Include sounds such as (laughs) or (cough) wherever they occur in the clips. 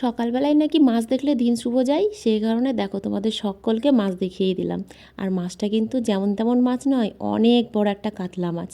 সকালবেলায় নাকি মাছ দেখলে দিন শুভ যায়? সেই কারণে দেখো তোমাদের সকলকে মাছ দেখিয়ে দিলাম। আর মাছটা কিন্তু যেমন তেমন মাছ নয়, অনেক বড় একটা কাতলা মাছ।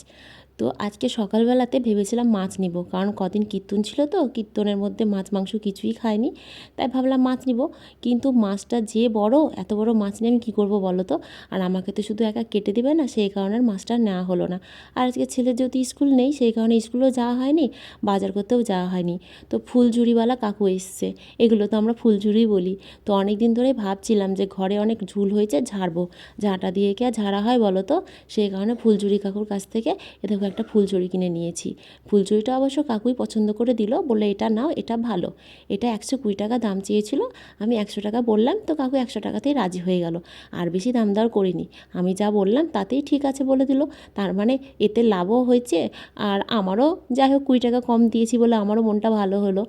তো আজকে সকালবেলাতে ভেবেছিলাম মাছ নিব। কারণ কদিন কীর্তন ছিল তো, কীর্তনের মধ্যে মাছ, মাংস কিছুই খায়নি তাই ভাবলাম মাছ নিব। কিন্তু মাছটা যে বড়, এত বড় মাছ নিয়ে আমি কী করব বলো তো? আর আমাকে তো শুধু একা কেটে দিবে না, সেই কারণে মাছটা নেওয়া হলো না। আর আজকে ছেলে যেহেতু স্কুল নেই, সেই কারণে স্কুলেও যাওয়া হয়নি, বাজার করতেও যাওয়া হয়নি। তো ফুলঝুরিওয়ালা কাকু এসছে। এগুলো তো আমরা ফুলঝুরি বলি। তো অনেক দিন ধরেই ভাবছিলাম যে ঘরে অনেক ঝুল হয়েছে, ঝাড়বো। ঝাঁটা দিয়ে কি আর ঝাড়া হয় বলো তো? সেই কারণে ফুলঝুরি কাকুর কাছ থেকে এ একটা ফুলচুরি কিনে নিয়েছি। ফুলচুরিটা অবশ্য কাকুই পছন্দ করে দিল বলে এটা নাও, এটা ভালো। এটা একশো কুড়ি টাকা দাম চেয়েছিল, আমি একশো টাকা বললাম, তো কাকু একশো টাকাতেই রাজি হয়ে গেল। আর বেশি দাম দর করিনি। আমি যা বললাম তাতেই ঠিক আছে বলে দিল। তার মানে এতে লাভও হয়েছে, আর আমারও যাই হোক কুড়ি টাকা কম দিয়েছি বলে আমারও মনটা ভালো হলো।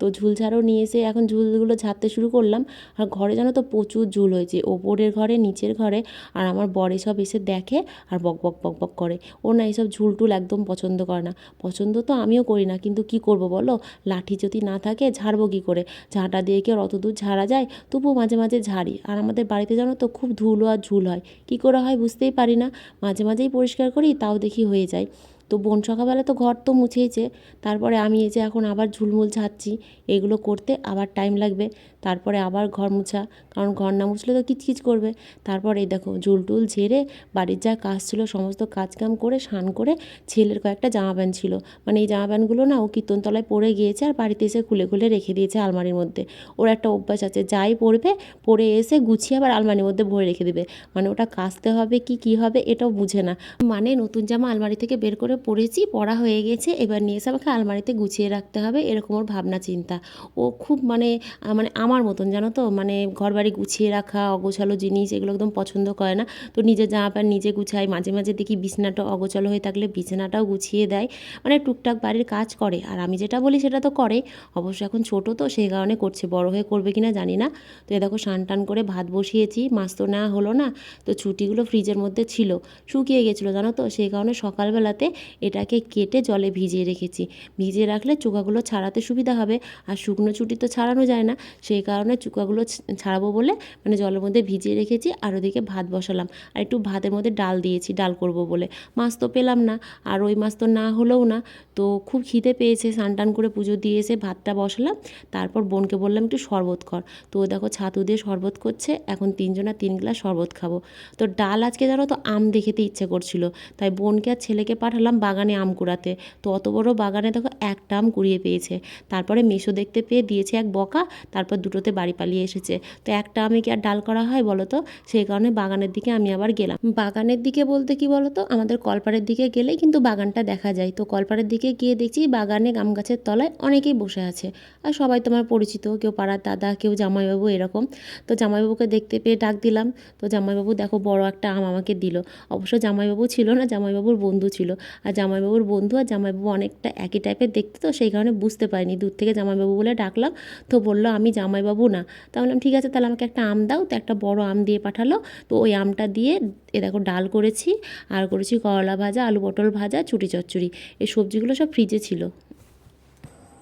তো ঝুল ঝাড়ও নিয়ে এসে এখন ঝুলগুলো ঝাড়তে শুরু করলাম। আর ঘরে জানো তো প্রচুর ঝুল হয়েছে, ওপরের ঘরে, নিচের ঘরে। আর আমার বর সব এসে দেখে আর বক বক বক বক করে। ও না এইসব ঝুল টুল একদম পছন্দ করে না। পছন্দ তো আমিও করি না, কিন্তু কি করব বলো? লাঠি যদি না থাকে ঝাড়বো কী করে? ঝাঁটা দিয়ে কি অত দূর ঝাড়া যায়? তবুও মাঝে মাঝে ঝাড়ি। আর আমাদের বাড়িতে জানো তো খুব ধুলো আর ঝুল হয়। কী করে হয় বুঝতেই পারি না। মাঝে, মাঝেই পরিষ্কার করি, তাও দেখি হয়ে যায়। তো বোন সকালবেলা তো ঘর তো মুছেইছে, তারপরে আমি এই যে এখন আবার ঝুলমুল ঝাড়ছি এগুলো করতে আবার টাইম লাগবে, তারপরে আবার ঘর মুছা, কারণ ঘর না মুছলে তো কিচকিচ করবে। তারপরে এই দেখো ঝুল টুল ঝেড়ে বাড়ির যা কাজ ছিল, সমস্ত কাজকাম করে, স্নান করে ছেলের কয়েকটা জামা প্যান্ট ছিল। মানে এই জামা প্যান্টগুলো না ও কীর্তনতলায় পরে গিয়েছে আর বাড়িতে এসে খুলে খুলে রেখে দিয়েছে আলমারির মধ্যে। ওর একটা অভ্যাস আছে, যাই পরবে পরে এসে গুছিয়ে আবার আলমারির মধ্যে ভরে রেখে দেবে। মানে ওটা কাচতে হবে কি কি হবে এটাও বুঝে না। মানে নতুন জামা আলমারি থেকে বের করে পরেছি পড়া হয়ে গেছে। এবার নিয়ে এসে আমাকে আলমারিতে গুছিয়ে রাখতে হবে, এরকম ওর ভাবনা চিন্তা। ও খুব মানে মানে আমার মতন, জানো তো? মানে ঘর বাড়ি গুছিয়ে রাখা, অগোছালো জিনিস, এগুলো একদম পছন্দ করে না। তো নিজের জামা প্যান্ট নিজে গুছায় মাঝে মাঝে দেখি বিছানাটা অগোছালো হয়ে থাকলে বিছানাটাও গুছিয়ে দেয়। মানে টুকটাক বাড়ির কাজ করে। আর আমি যেটা বলি সেটা তো করে। অবশ্য এখন ছোটো তো, সেই কারণে করছে। বড় হয়ে করবে কিনা জানি না। তো এ দেখো স্নান টান করে ভাত বসিয়েছি, মাছ তো নেওয়া হলো না। তো ছুটিগুলো ফ্রিজের মধ্যে ছিল, শুকিয়ে গেছিল, জানো তো? সেই কারণে সকালবেলাতে এটাকে কেটে জলে ভিজিয়ে রেখেছি। ভিজিয়ে রাখলে চোকাগুলো ছাড়াতে সুবিধা হবে। আর শুকনো চুটি তো ছাড়ানো যায় না। সেই কারণে চুকাগুলো ছাড়াবো বলে মানে জলের মধ্যে ভিজিয়ে রেখেছি আর ওদিকে ভাত বসালাম। আর একটু ভাতের মধ্যে ডাল দিয়েছি, ডাল করব বলে। মাছ তো পেলাম না। আর ওই মাছ তো না হলেও না। তো খুব খিদে পেয়েছে। স্নান টান করে পুজো দিয়ে এসে ভাতটা বসালাম। তারপর বোনকে বললাম, একটু শরবত কর। তো দেখো ছাতু দিয়ে শরবত করছে। এখন তিনজনা তিন গ্লাস শরবত খাব। তো ডাল আজকে জানো তো আম দেখেতে ইচ্ছে করছিল। তাই বোনকে আর ছেলেকে পাঠালাম বাগানে আম কুড়াতে। তো অত বড় বাগানে দেখো একটা আম কুড়িয়ে পেয়েছে। তারপরে মেশো দেখতে পেয়ে দিয়েছে এক বকা, তারপর দুটোতে বাড়ি পালিয়ে এসেছে। তো একটা আমে কি আর ডাল করা হয় বলো তো সেই কারণে বাগানের দিকে আমি আবার গেলাম। বাগানের দিকে বলতে কি বলো তো আমাদের কলপাড়ের দিকে গেলেই কিন্তু বাগানটা দেখা যায়। তো কলপাড়ের দিকে গিয়ে দেখছি বাগানে আম গাছের তলায় অনেকেই বসে আছে। আর সবাই তোমার পরিচিত, কেউ পাড়ার দাদা, কেউ জামাইবাবু এরকম। তো জামাইবাবুকে দেখতে পেয়ে ডাক দিলাম। তো জামাইবাবু দেখো বড় একটা আম আমাকে দিল। অবশ্য জামাইবাবু ছিল না, জামাইবাবুর বন্ধু ছিল। জামাইবাবুর বন্ধু আর জামাইবাবু অনেকটা একই টাইপের দেখতে তো, সেই কারণে বুঝতে পারিনি। দূর থেকে জামাইবাবু বলে ডাকলাম, তো বলল, আমি জামাইবাবু না। তা বললাম, ঠিক আছে, তাহলে আমাকে একটা আম দাও, তো একটা বড় আম দিয়ে পাঠালো। তো ওই আমটা দিয়ে এ দেখো ডাল করেছি, আর করেছি করলা ভাজা, আলু পটল ভাজা চুটি চচ্চড়ি। এই সবজিগুলো সব ফ্রিজে ছিল।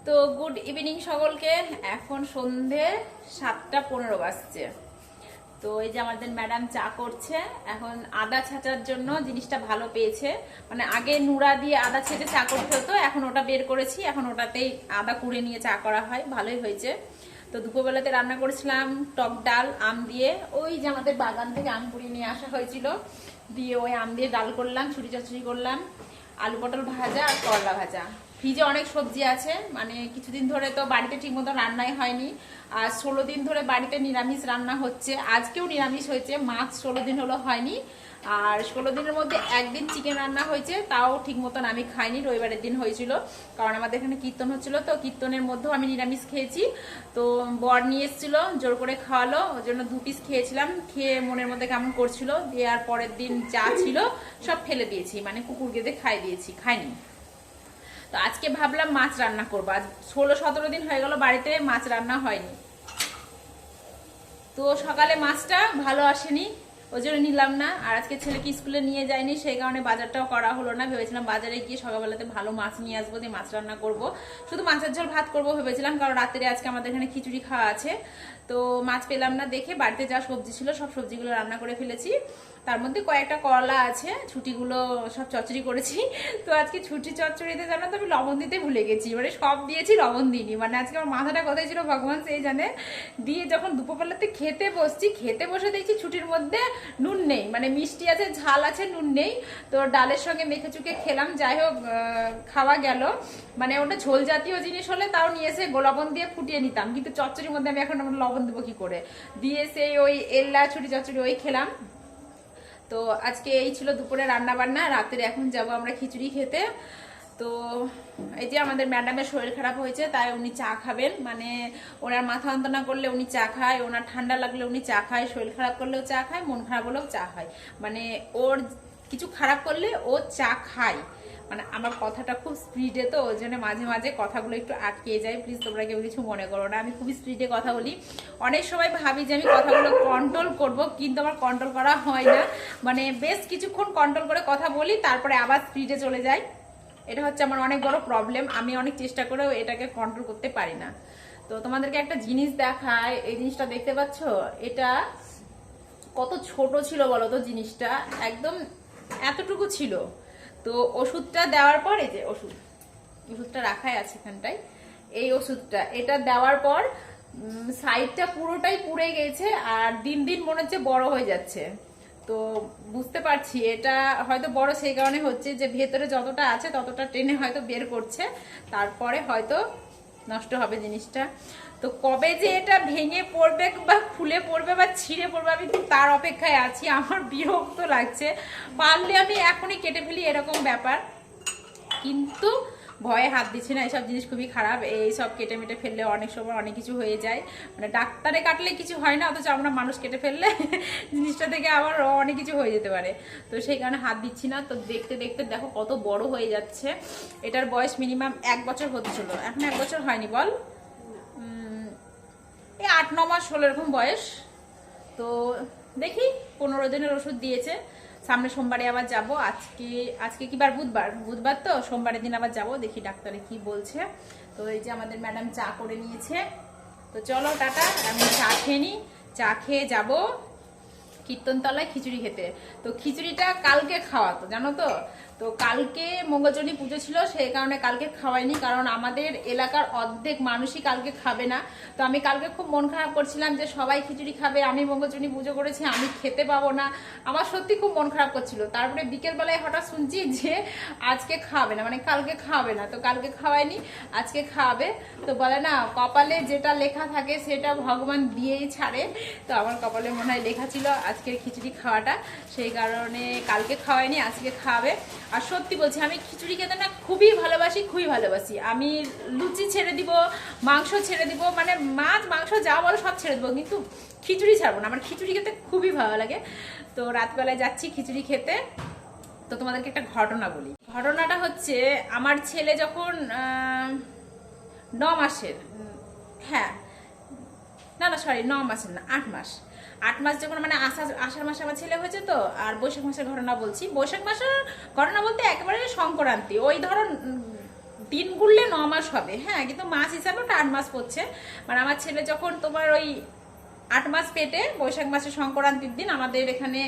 তো গুড ইভিনিং সকলকে। এখন সন্ধে সাতটা পনেরো বাজছে। তো এই যে আমাদের ম্যাডাম চা করছে, এখন আদা ছাঁচার জন্য জিনিসটা ভালো পেয়েছে। মানে আগে নুড়া দিয়ে আদা ছেঁচে চা করতে হতো, এখন ওটা বের করেছি, এখন ওটাতেই আদা কুড়ে নিয়ে চা করা হয়, ভালোই হয়েছে। তো দুপুরবেলাতে রান্না করেছিলাম টক ডাল, আম দিয়ে। ওই যে আমাদের বাগান থেকে আম কুড়িয়ে নিয়ে আসা হয়েছিল, দিয়ে ওই আম দিয়ে ডাল করলাম ছুটি চচড়ি করলাম, আলু পটল ভাজা আর করলা ভাজা। ফ্রিজে অনেক সবজি আছে। মানে কিছুদিন ধরে তো বাড়িতে ঠিকমতো রান্নাই হয়নি। আর ষোলো দিন ধরে বাড়িতে নিরামিষ রান্না হচ্ছে। আজকেও নিরামিষ হয়েছে, মাছ ষোলো দিন হলো হয়নি। আর ষোলো দিনের মধ্যে একদিন চিকেন রান্না হয়েছে, তাও ঠিক মতন আমি খাইনি, রবিবারের দিন হয়েছিল। কারণ আমাদের এখানে কীর্তন হচ্ছিল তো, কীর্তনের মধ্যেও আমি নিরামিষ খেয়েছি। তো বর নিয়ে এসেছিল, জোর করে খাওয়ালো, ওর জন্য দু পিস খেয়েছিলাম। খেয়ে মনের মধ্যে কেমন করছিল দিয়ে আর পরের দিন যা ছিল সব ফেলে দিয়েছি মানে কুকুর গেদে খাই দিয়েছি, খাইনি। তো আজকে ভাবলাম মাছ রান্না করব। আজ ষোলো সতেরো দিন হয়ে গেল, বাড়িতে মাছ রান্না হয়নি। তো সকালে মাছটা ভালো আসেনি, ওই জন্য নিলাম না। আর আজকে ছেলেকে স্কুলে নিয়ে যায়নি সেই কারণে বাজারটাও করা হলো না। ভেবেছিলাম বাজারে গিয়ে সকালবেলাতে ভালো মাছ নিয়ে আসব, দিয়ে মাছ রান্না করব। শুধু মাছের ঝোল ভাত করব ভেবেছিলাম, কারণ রাত্রে আজকে আমাদের এখানে খিচুড়ি খাওয়া আছে। তো মাছ পেলাম না দেখে বাড়িতে যা সবজি ছিল, সব সবজিগুলো রান্না করে ফেলেছি। তার মধ্যে কয়েকটা করলা আছে, ছুটিগুলো সব চচ্চড়ি করেছি। তো আজকে ছুটি চচ্চড়িতে জানো তো আমি লবণ দিতে ভুলে গেছি মানে সব দিয়েছি লবণ দিইনি। মানে আজকে আমার মাথাটা কোথায় ছিল ভগবান, সেই জানে। দিয়ে যখন দুপুরবেলাতে খেতে বসছি, খেতে বসে দেখছি ছুটির মধ্যে নুন নেই মানে মিষ্টি আছে, ঝাল আছে, নুন নেই। তো ডালের সঙ্গে মেখে চুকে খেলাম, যাই হোক খাওয়া গেল। মানে ওটা ঝোল জাতীয় জিনিস হলে তাও নিয়ে এসে গোলাবন দিয়ে ফুটিয়ে নিতাম। কিন্তু চচ্চড়ির মধ্যে আমি এখন আমার লবণ দেবো কি করে। দিয়ে সেই ওই এল্লা ছুটি চচ্চড়ি ওই খেলাম। তো আজকে এই ছিল দুপুরে রান্না বান্না রাতের এখন যাব আমরা খিচুড়ি খেতে। তো এই যে আমাদের ম্যাডামের শরীর খারাপ হয়েছে, তাই উনি চা খাবেন। মানে ওনার মাথা যন্ত্রণা করলে উনি চা খায়, ওনার ঠান্ডা লাগলে উনি চা খায়, শরীর খারাপ করলেও চা খায়, মন খারাপ হলেও চা খায়। মানে ওর কিছু খারাপ করলে ও চা খায়। মানে আমার কথাটা খুব স্পিডে তো, ওই জন্য মাঝে মাঝে কথাগুলো একটু আটকে যায়। প্লিজ তোমরা কেউ কিছু মনে করো না। আমি খুবই স্পিডে কথা বলি। অনেক সময় ভাবি যে আমি কথাগুলো কন্ট্রোল করব, কিন্তু আমার কন্ট্রোল করা হয় না। মানে বেশ কিছুক্ষণ কন্ট্রোল করে কথা বলি, তারপরে আবার স্পিডে চলে যাই। এটা হচ্ছে আমার অনেক বড় প্রবলেম আমি অনেক চেষ্টা করেও এটাকে কন্ট্রোল করতে পারি না। তো তোমাদেরকে একটা জিনিস দেখায় এই জিনিসটা দেখতে পাচ্ছ? এটা কত ছোট ছিল বলো তো জিনিসটা? একদম এতটুকু ছিল। তো ওষুধটা দেওয়ার পর, এই যে ওষুধ, ওষুধটা রাখাই আছে এখানটায়, এই ওষুধটা, এটা দেওয়ার পর সাইডটা পুরোটাই পুড়ে গেছে আর দিন দিন মনে হচ্ছে বড় হয়ে যাচ্ছে। তো বুঝতে পারছি, এটা হয়তো বড় সেই কারণে হচ্ছে যে ভেতরে যতটা আছে ততটা টেনে হয়তো বের করছে, তারপরে হয়তো নষ্ট হবে জিনিসটা। তো কবে যে এটা ভেঙে পড়বে বা ফুলে পড়বে বা ছিঁড়ে পড়বে, আমি তার অপেক্ষায় আছি। আমার বিরক্ত লাগছে। পারলে আমি এখনই কেটে ফেলি, এরকম ব্যাপার। কিন্তু ভয়ে হাত দিচ্ছি না, এইসব জিনিস খুবই খারাপ। এই সব কেটে মেটে ফেললে অনেক সময় অনেক কিছু হয়ে যায়। মানে ডাক্তারে কাটলে কিছু হয় না, অথচ আমরা মানুষ কেটে ফেললে (laughs) জিনিসটা থেকে আবার অনেক কিছু হয়ে যেতে পারে। তো সেই কারণে হাত দিচ্ছি না। তো দেখতে দেখতে দেখো কত বড় হয়ে যাচ্ছে। এটার বয়স মিনিমাম এক বছর হচ্ছিল এখন এক বছর হয়নি, বল? এই আট, ন মাস হলো এরকম বয়স। তো দেখি, পনেরো দিনের ওষুধ দিয়েছে। সামনে সোমবারে আবার যাব। আজকে আজকে কি বার? বুধবার। বুধবার তো? সোমবারের দিন আবার যাব। দেখি ডাক্তারে কি বলছে। তো এই যে আমাদের ম্যাডাম চা করে নিয়েছে। তো চলো, টাটা। আমি চা খেয়ে নিই চা খেয়ে যাব কীর্তনতলায় খিচুড়ি খেতে। তো খিচুড়িটা কালকে খাওয়াতো জানো তো? তো কালকে মঙ্গলচরী পুজো ছিল সেই কারণে কালকে খাওয়াইনি, কারণ আমাদের এলাকার অর্ধেক মানুষই কালকে খাবে না। তো আমি কালকে খুব মন খারাপ করছিলাম যে সবাই খিচুড়ি খাবে, আমি মঙ্গলচরী পুজো করেছি, আমি খেতে পাবো না। আমার সত্যি খুব মন খারাপ করছিল। তারপরে বিকেলবেলায় হঠাৎ শুনছি যে আজকে খাবে না মানে কালকে খাবে না। তো কালকে খাওয়ায়নি আজকে খাওয়াবে তো বলে না, কপালে যেটা লেখা থাকে সেটা ভগবান দিয়েই ছাড়ে। তো আমার কপালে মনে হয় লেখা ছিল আজকের খিচুড়ি খাওয়াটা। সেই কারণে কালকে খাওয়ায়নি আজকে খাওয়াবে আর সত্যি বলছি, আমি খিচুড়ি খেতে না খুবই ভালোবাসি খুবই ভালোবাসি। আমি লুচি ছেড়ে দিব, মাংস ছেড়ে দিব মানে মাছ, মাংস যা বলো সব ছেড়ে দেবো, কিন্তু খিচুড়ি ছাড়বো না। আমার খিচুড়ি খেতে খুবই ভালো লাগে। তো রাতবেলায় যাচ্ছি খিচুড়ি খেতে। তো তোমাদেরকে একটা ঘটনা বলি। ঘটনাটা হচ্ছে, আমার ছেলে যখন ন মাসের হ্যাঁ না না সরি ন মাসের না, আট মাস। আট মাস যখন মানে আষাঢ় আষাঢ় মাসে আমার ছেলে হয়েছে তো, আর বৈশাখ মাসের ঘটনা বলছি। বৈশাখ মাসের ঘটনা বলতে একেবারে সংক্রান্তি। ওই ধরো দিন গুললে ন মাস হবে। হ্যাঁ কিন্তু মাস হিসাবে ওটা আট মাস পড়ছে। মানে আমার ছেলে যখন তোমার ওই আট মাস পেটে, বৈশাখ মাসের সংক্রান্তির দিন আমাদের এখানে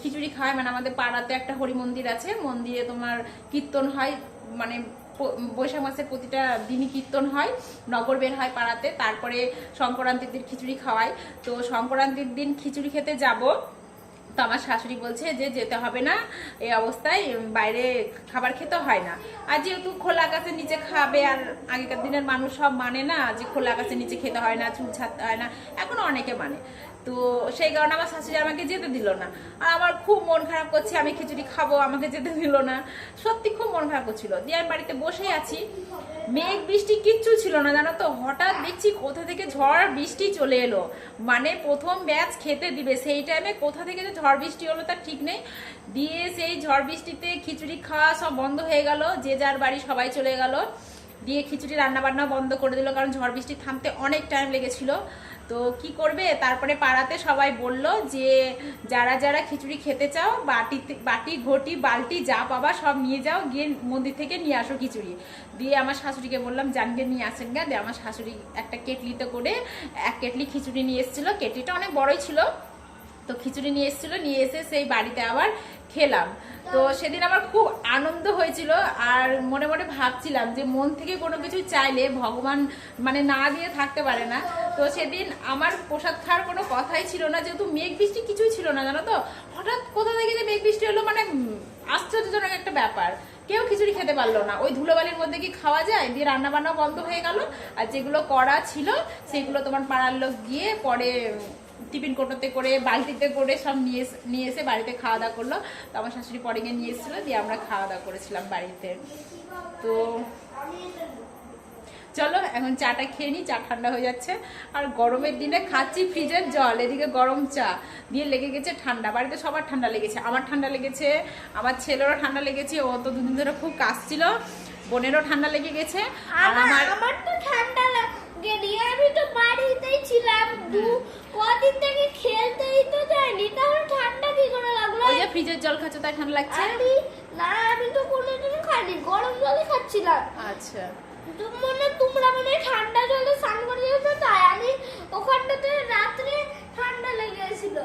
খিচুড়ি খায়। মানে আমাদের পাড়াতে একটা হরি মন্দির আছে। মন্দিরে তোমার কীর্তন হয়। মানে বৈশাখ মাসের প্রতিটা দিনই কীর্তন হয়, নগর বের হয় পাড়াতে, তারপরে সংক্রান্তির দিন খিচুড়ি খাওয়ায় তো সংক্রান্তির দিন খিচুড়ি খেতে যাব। তো আমার শাশুড়ি বলছে যে যেতে হবে না, এই অবস্থায় বাইরে খাবার খেতে হয় না। আর যেহেতু খোলা আকাশের নিচে খাবে, আর আগেকার দিনের মানুষ সব মানে না যে খোলা আকাশের নিচে খেতে হয় না, চুল ছাড়তে হয় না, এখনও অনেকে মানে। তো সেই কারণে আমার শাশুড়ি আমাকে যেতে দিল না। আর আমার খুব মন খারাপ করছে, আমি খিচুড়ি খাব, আমাকে যেতে দিল না। সত্যি খুব মন খারাপ করছিল। দিয়ে আমি বাড়িতে বসেই আছি। মেঘ, বৃষ্টি কিচ্ছু ছিল না, জানো তো? হঠাৎ দেখছি কোথা থেকে ঝড়, বৃষ্টি চলে এলো। মানে প্রথম ব্যাচ খেতে দিবে, সেই টাইমে কোথা থেকে যে ঝড়, বৃষ্টি হলো তার ঠিক নেই। দিয়ে সেই ঝড়, বৃষ্টিতে খিচুড়ি খাওয়া সব বন্ধ হয়ে গেল। যে যার বাড়ি সবাই চলে গেল। দিয়ে খিচুড়ি রান্না বান্না বন্ধ করে দিল, কারণ ঝড়, বৃষ্টি থামতে অনেক টাইম লেগেছিল। তো কি করবে? তারপরে পাড়াতে সবাই বলল যে, যারা যারা খিচুড়ি খেতে চাও বাটি বাটি, ঘটি, বালতি যা পাবা সব নিয়ে যাও, গিয়ে মন্দির থেকে নিয়ে আসো খিচুড়ি। দিয়ে আমার শাশুড়িকে বললাম, জানকে নিয়ে আসেন গা। দিয়ে আমার শাশুড়ি একটা কেটলিতে করে, এক কেটলি খিচুড়ি নিয়ে এসেছিল। কেটলিটা অনেক বড়ই ছিল। তো খিচুড়ি নিয়ে এসেছিল, নিয়ে এসে সেই বাড়িতে আবার খেলাম। তো সেদিন আমার খুব আনন্দ হয়েছিল আর মনে মনে ভাবছিলাম যে, মন থেকে কোনো কিছু চাইলে ভগবান মানে না দিয়ে থাকতে পারে না। তো সেদিন আমার প্রসাদ খাওয়ার কোনো কথাই ছিল না, যেহেতু মেঘ বৃষ্টি কিছুই ছিল না, জানো তো? হঠাৎ কোথা থেকে যে মেঘ বৃষ্টি হলো মানে আশ্চর্যজনক একটা ব্যাপার। কেউ খিচুড়ি খেতে পারল না। ওই ধুলোবালির মধ্যে কি খাওয়া যায়? দিয়ে রান্না বান্না বন্ধ হয়ে গেল। আর যেগুলো করা ছিল, সেগুলো তোমার পাড়ার লোক গিয়ে পরে টিফিন কোটোতে করে, বালতিতে করে সব নিয়ে নিয়ে এসে বাড়িতে খাওয়া দাওয়া করল। তো আমার শাশুড়ি পরে গিয়ে নিয়ে এসেছিল, দিয়ে আমরা খাওয়া দাওয়া করেছিলাম বাড়িতে। তো চলো এখন চাটা খেয়ে নিই চা ঠান্ডা হয়ে যাচ্ছে। আর গরমের দিনে খাচ্ছি ফ্রিজের জল এদিকে গরম চা। দিয়ে লেগে গেছে ঠান্ডা বাড়িতে সবার ঠান্ডা লেগেছে আমার ঠান্ডা লেগেছে আমার ছেলেরও ঠান্ডা লেগেছে ও তো দুদিন ধরে খুব কাশছিল বোনেরও ঠান্ডা লেগে গেছে আর আমার তো ঠান্ডা আমি তো বাড়িতেই ছিলাম দু কদিন থেকে খেলতেই তো যাইনি তাহলে ঠান্ডা কি করে লাগল? ওই যে ফ্রিজের জল খাচ্ছ তাই ঠান্ডা লাগছে? আমি না আমি তো কোনোদিনও খাইনি গরম জলে খাচ্ছিলাম। আচ্ছা। তো মানে ঠান্ডা জলে স্নান করে যেতে তাই আমি ওখানটাতে রাত্রে ঠান্ডা লেগে গেছিল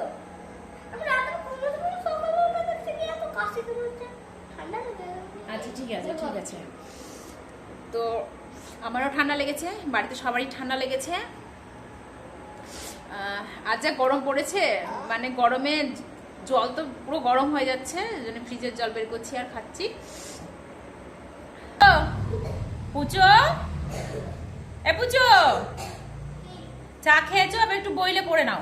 আমি ঘুমোতে কি এত কাশি হচ্ছে। ঠান্ডা লেগে আচ্ছা ঠিক আছে ঠিক আছে। তো আমারও ঠান্ডা লেগেছে, বাড়িতে সবারই ঠান্ডা লেগেছে। আজ যা গরম পড়েছে মানে গরমে জল তো পুরো গরম হয়ে যাচ্ছে জন্য ফ্রিজের জল বের করছি আর খাচ্ছি। পুচো এ পুচো চা খেয়েছো? আবার একটু বইলে পড়ে নাও।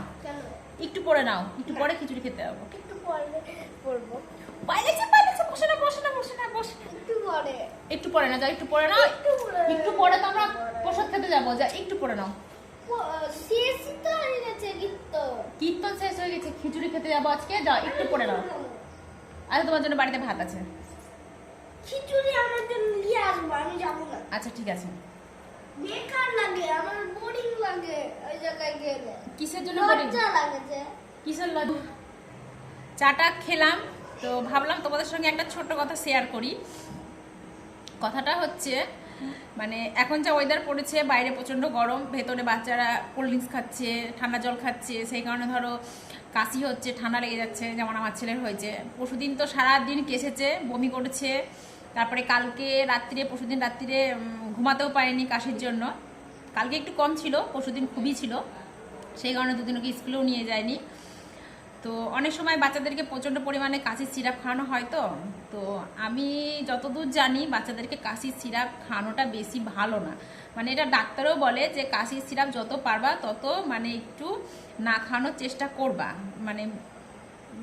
একটু পড়ে নাও। একটু পরে খিচুড়ি খেতে যাব (laughs) একটু পরে পড়ব। পাইলেছে পাইলেছে বসে না বসে না বসে না বসে একটু পরে একটু পরে না যাও একটু পরে নাও। একটু পরে। তো আমরা প্রসাদ খেতে যাব যা একটু পরে নাও। শেষই তো হয়ে গেছে কীর্তন শেষ হয়ে গেছে খিচুড়ি খেতে যাব আজকে যাও একটু পরে নাও। আচ্ছা তোমার জন্য বাড়িতে ভাত আছে। খিচুড়ি আমার জন্য নিয়ে আসব আমি যাব না। আচ্ছা ঠিক আছে। বেকার লাগে আমার বোরিং লাগে ওই জায়গায় গেলে। কিসের জন্য? লজ্জা লাগেছে কিসের লজ্জা? চাটা খেলাম তো ভাবলাম তোমাদের সঙ্গে একটা ছোট্ট কথা শেয়ার করি। কথাটা হচ্ছে মানে এখন যা ওয়েদার পড়েছে বাইরে প্রচণ্ড গরম ভেতরে বাচ্চারা কোল্ড ড্রিঙ্কস খাচ্ছে ঠান্ডা জল খাচ্ছে সেই কারণে ধরো কাশি হচ্ছে ঠান্ডা লেগে যাচ্ছে যেমন আমার ছেলের হয়েছে। পরশুদিন তো সারা দিন কেসেছে বমি করেছে তারপরে কালকে রাত্রিরে পরশুদিন রাত্রিরে ঘুমাতেও পারেনি কাশির জন্য। কালকে একটু কম ছিল পরশুদিন খুবই ছিল। সেই কারণে দুদিন ওকে স্কুলেও নিয়ে যায়নি। তো অনেক সময় বাচ্চাদেরকে প্রচণ্ড পরিমাণে কাশির সিরাপ খাওয়ানো হয় তো। তো আমি যতদূর জানি, বাচ্চাদেরকে কাশির সিরাপ খাওয়ানোটা বেশি ভালো না। মানে এটা ডাক্তারও বলে যে, কাশির সিরাপ যত পারবা, তত মানে একটু না খাওয়ানোর চেষ্টা করবা। মানে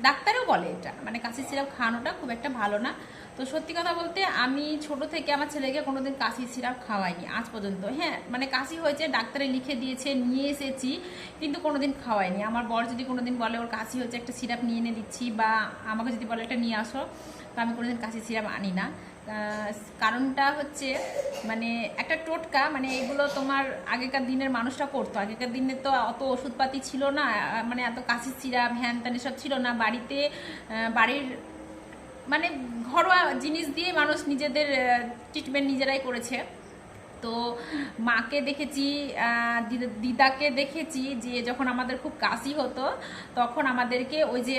ডাক্তারও বলে এটা। মানে কাশির সিরাপ খাওয়ানোটা খুব একটা ভালো না। তো সত্যি কথা বলতে আমি ছোট থেকে আমার ছেলেকে কোনোদিন কাশি সিরাপ খাওয়াইনি, আজ পর্যন্ত। হ্যাঁ মানে কাশি হয়েছে, ডাক্তারে লিখে দিয়েছে, নিয়ে এসেছি, কিন্তু কোনোদিন খাওয়াইনি। আমার বর যদি কোনোদিন বলে ওর কাশি হয়েছে, একটা সিরাপ নিয়ে এনে দিচ্ছি বা আমাকে যদি বলে একটা নিয়ে আসো, তো আমি কোনোদিন কাশি সিরাপ আনি না। কারণটা হচ্ছে মানে একটা টোটকা মানে এগুলো তোমার আগেকার দিনের মানুষরা করতো। আগেকার দিনে তো অত ওষুধপাতি ছিল না মানে এত কাশির সিরাপ, হ্যান ত্যান এসব ছিল না। বাড়িতে বাড়ির মানে ঘরোয়া জিনিস দিয়ে মানুষ নিজেদের ট্রিটমেন্ট নিজেরাই করেছে। তো মাকে দেখেছি দিদাকে দেখেছি যে যখন আমাদের খুব কাশি হতো, তখন আমাদেরকে ওই যে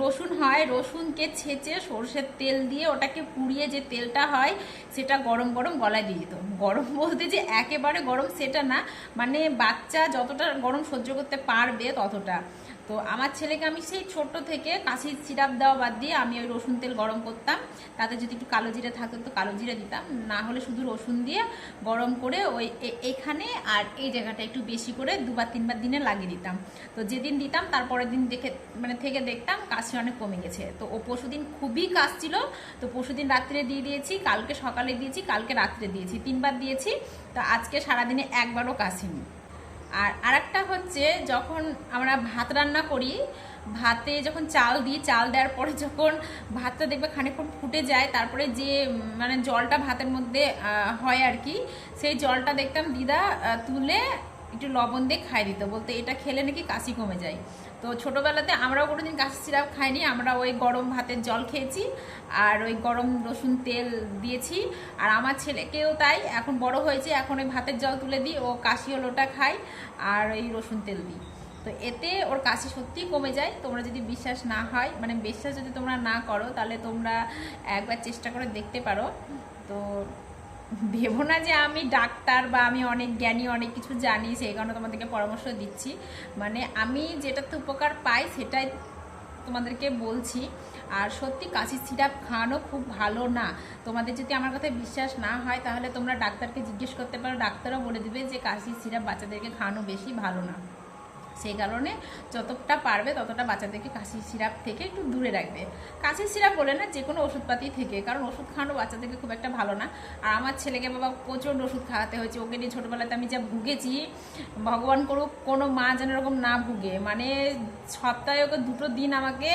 রসুন হয়, রসুনকে ছেঁচে সর্ষের তেল দিয়ে ওটাকে পুড়িয়ে যে তেলটা হয়, সেটা গরম গরম গলায় দিয়ে দিত। গরম বলতে যে একেবারে গরম সেটা না মানে বাচ্চা যতটা গরম সহ্য করতে পারবে ততটা। তো আমার ছেলেকে আমি সেই ছোট্ট থেকে কাশির সিরাপ দেওয়া বাদ দিয়ে আমি ওই রসুন তেল গরম করতাম। তাতে যদি একটু কালো জিরে থাকতো তো কালো জিরে দিতাম। না হলে শুধু রসুন দিয়ে গরম করে ওই এখানে আর এই জায়গাটা একটু বেশি করে দুবার, তিনবার দিনে লাগিয়ে দিতাম। তো যেদিন দিতাম তারপরের দিন দেখে মানে থেকে দেখতাম কাশি অনেক কমে গেছে। তো ও পরশুদিন খুবই কাশ ছিল তো পরশুদিন রাত্রে দিয়ে দিয়েছি, কালকে সকালে দিয়েছি, কালকে রাত্রে দিয়েছি। তিনবার দিয়েছি। তো আজকে সারাদিনে একবারও কাশিনি। আর আরেকটা হচ্ছে যখন আমরা ভাত রান্না করি, ভাতে যখন চাল দিই, চাল দেওয়ার পরে যখন ভাতটা দেখবে খানিকক্ষণ ফুটে যায়, তারপরে যে মানে জলটা ভাতের মধ্যে হয় আর কি, সেই জলটা দেখতাম দিদা তুলে একটু লবণ দিয়ে খাই দিত। বলতে এটা খেলে নাকি কাশি কমে যায়। তো ছোটোবেলাতে আমরাও কোনোদিন কাশি সিরাপ খাইনি, আমরা ওই গরম ভাতের জল খেয়েছি আর ওই গরম রসুন তেল দিয়েছি। আর আমার ছেলেকেও তাই, এখন বড় হয়েছে, এখন ওই ভাতের জল তুলে দিই, ও কাশি হলোটা খাই আর ওই রসুন তেল দিই। তো এতে ওর কাশি সত্যিই কমে যায়, তোমরা যদি বিশ্বাস না হয় মানে বিশ্বাস যদি তোমরা না করো, তাহলে তোমরা একবার চেষ্টা করে দেখতে পারো। তো ভেবো না যে আমি ডাক্তার বা আমি অনেক জ্ঞানী, অনেক কিছু জানি, সেই কারণে তোমাদেরকে পরামর্শ দিচ্ছি। মানে আমি যেটাতে উপকার পাই সেটাই তোমাদেরকে বলছি। আর সত্যি কাশি সিরাপ খাওয়ানো খুব ভালো না। তোমাদের যদি আমার কথায় বিশ্বাস না হয়, তাহলে তোমরা ডাক্তারকে জিজ্ঞেস করতে পারো। ডাক্তারও বলে দিবে যে কাশি সিরাপ বাচ্চাদেরকে খাওয়ানো বেশি ভালো না। সেই কারণে যতটা পারবে ততটা বাচ্চাদেরকে কাশির সিরাপ থেকে একটু দূরে রাখবে। কাশির সিরাপ বলে না যে কোনো ওষুধপাতি থেকে, কারণ ওষুধ খাওয়ানো বাচ্চাদেরকে খুব একটা ভালো না। আর আমার ছেলেকে বাবা প্রচণ্ড ওষুধ খাওয়াতে হয়েছে। ওকে নিয়ে ছোটোবেলাতে আমি যা ভুগেছি, ভগবান করুক, কোনো মা যেন এরকম না ভুগে। মানে সপ্তাহে ওকে দুটো দিন আমাকে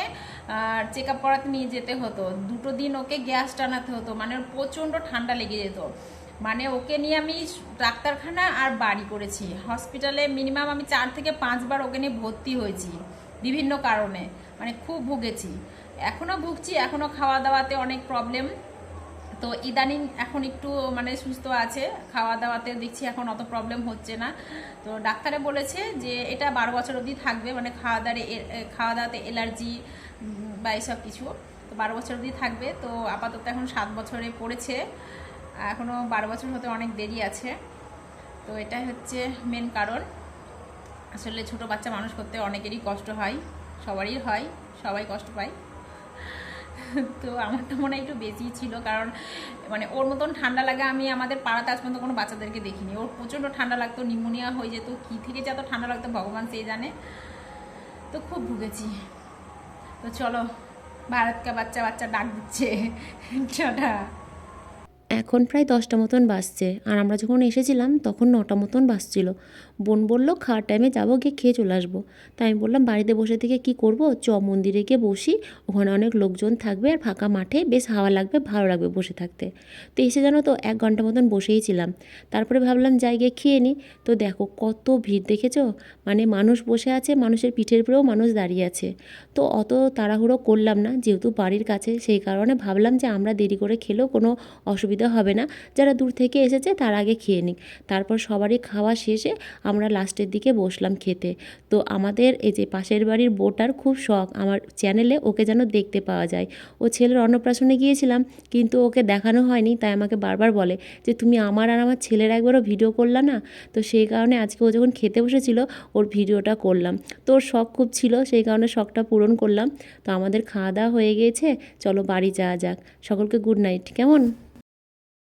চেক আপ করাতে নিয়ে যেতে হতো। দুটো দিন ওকে গ্যাস টানাতে হতো। মানে প্রচণ্ড ঠান্ডা লেগে যেত। মানে ওকে নিয়ে আমি ডাক্তারখানা আর বাড়ি করেছি। হসপিটালে মিনিমাম আমি চার থেকে পাঁচবার ওকে নিয়ে ভর্তি হয়েছি, বিভিন্ন কারণে। মানে খুব ভুগেছি। এখনও ভুগছি এখনও খাওয়া দাওয়াতে অনেক প্রবলেম তো ইদানিং এখন একটু মানে সুস্থ আছে খাওয়া দাওয়াতে দেখছি এখন অত প্রবলেম হচ্ছে না। তো ডাক্তারে বলেছে যে এটা বারো বছর অবধি থাকবে মানে খাওয়া দাওয়ারে খাওয়া দাওয়াতে এলার্জি বা এইসব কিছু। তো বারো বছর অবধি থাকবে, তো আপাতত এখন সাত বছরে পড়েছে। এখনও বারো বছর হতে অনেক দেরি আছে। তো এটাই হচ্ছে মেন কারণ। আসলে ছোট বাচ্চা মানুষ করতে অনেকেরই কষ্ট হয়, সবারই হয়, সবাই কষ্ট পায়। তো আমারটা মনে হয় একটু বেশি ছিল কারণ মানে ওর মতন ঠান্ডা লাগে আমি আমাদের পাড়াতে আজ পর্যন্ত কোনো বাচ্চাদেরকে দেখিনি। ওর প্রচণ্ড ঠান্ডা লাগতো নিউমোনিয়া হয়ে যেত, কী থেকে যে এত ঠান্ডা লাগতো ভগবান সেই জানে। তো খুব ভুগেছি। তো চলো ভারতকে বাচ্চা বাচ্চা ডাক দিচ্ছে। (laughs) টাটা। এখন প্রায় দশটা মতন বাজছে। আর আমরা যখন এসেছিলাম, তখন নটা মতন বাজছিল। বোন বলল, খাওয়ার টাইমে যাব, গিয়ে খেয়ে চলে আসব। তাই আমি বললাম, বাড়িতে বসে থেকে কি করব? চ, মন্দিরে গিয়ে বসি। ওখানে অনেক লোকজন থাকবে আর ফাঁকা মাঠে। বেশ হাওয়া লাগবে, ভালো লাগবে বসে থাকতে। তো এসে জানো তো, এক ঘণ্টা মতন বসেই ছিলাম। তারপরে ভাবলাম, যাই গিয়ে খেয়ে নিই তো দেখো, কত ভিড়, দেখেছ? মানে মানুষ বসে আছে, মানুষের পিঠের উপরেও মানুষ দাঁড়িয়ে আছে। তো অত তাড়াহুড়ো করলাম না। যেহেতু বাড়ির কাছে, সেই কারণে ভাবলাম যে আমরা দেরি করে খেলেও কোনো অসুবিধা হবে না। যারা দূর থেকে এসেছে তার আগে খেয়ে নিক। তারপর সবারই খাওয়া শেষে আমরা লাস্টের দিকে বসলাম খেতে। তো আমাদের এই যে পাশের বাড়ির বোটার খুব শখ, আমার চ্যানেলে ওকে যেন দেখতে পাওয়া যায়। ও ছেলের অন্নপ্রাশনে গিয়েছিলাম, কিন্তু ওকে দেখানো হয়নি, তাই আমাকে বারবার বলে যে, তুমি আমার আর আমার ছেলের একবারও ভিডিও করলা না? তো সেই কারণে আজকে ও যখন খেতে বসেছিল, ওর ভিডিওটা করলাম। তো ওর শখ খুব ছিল, সেই কারণে শখটা পূরণ করলাম। তো আমাদের খাওয়া দাওয়া হয়ে গিয়েছে, চলো বাড়ি যাওয়া যাক। সকলকে গুড নাইট। কেমন?